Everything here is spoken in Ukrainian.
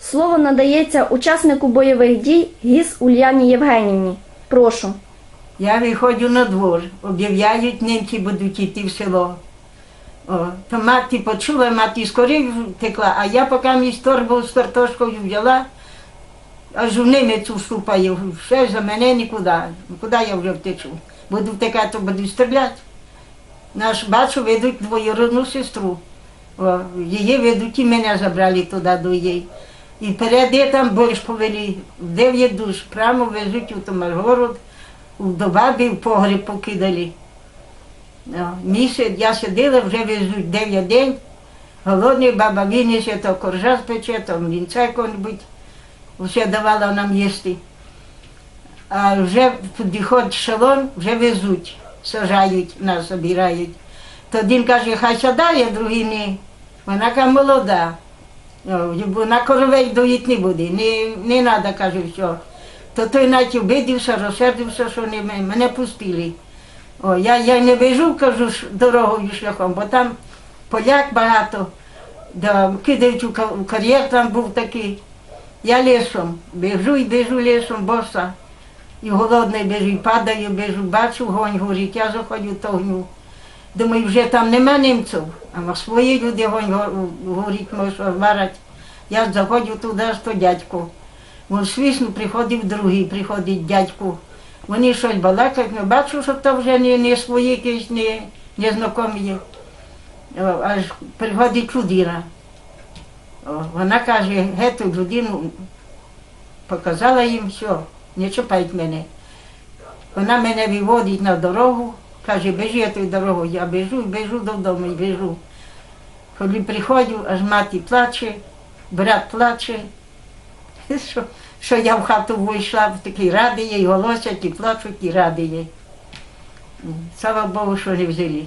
Слово надається учаснику бойових дій ГІС Ульяні Євгенівні. Прошу. Я виходжу на двор, об'являють, німці будуть йти в село. О, то мати почула, мати скорів втекла, а я поки місь торбу з картошкою взяла, аж в німець уступаю, все за мене нікуди. Куди я вже втечу? Буду втекати, буду стріляти. Наш бачу, ведуть двоюродну сестру. Її ведуть і мене забрали туди до її. І перед там борщ повели, дев'ять душ, прямо везуть у Томаргород, до баби в погріб покидали. Місяць я сиділа, вже везуть дев'ять день. Голодний баба винесе, то коржа спече, то млінця якого-небудь. Все давала нам їсти. А вже підходить шалон, вже везуть, сажають, нас обирають. То один каже, хай сядає, другий ні. Вона каже, молода. Ну, Вона коровей доїть не буде, не, не треба, каже, все. То той навіть обидився, розсердився, що не, мене пустили. О, я, я не біжу, кажу, дорогою шляхом, бо там поляк багато, да, кидають кар'єр, там був такий. Я лісом, біжу і біжу лісом, боса. І голодний біжу, і падаю, біжу, бачу, гонь горить, я заходжу тогню. Думаю, вже там нема німців, а свої люди гонь го- може, варять. Я заходжу туди, що дядько. Вон свісно приходив другий, приходить дядько. Вони щось балакають, але бачу, що то вже не, не свої якісь, не, не знайомі. Аж приходить людина. Вона каже, гету людину показала їм все, не чіпають мене. Вона мене виводить на дорогу, каже, біжи тою дорогою. Я біжу, біжу додому, біжу. Коли приходжу, аж мати плаче, брат плаче, що, що я в хату вийшла, такий радий, і голосять, і плачуть, і радий. Слава Богу, що не взяли.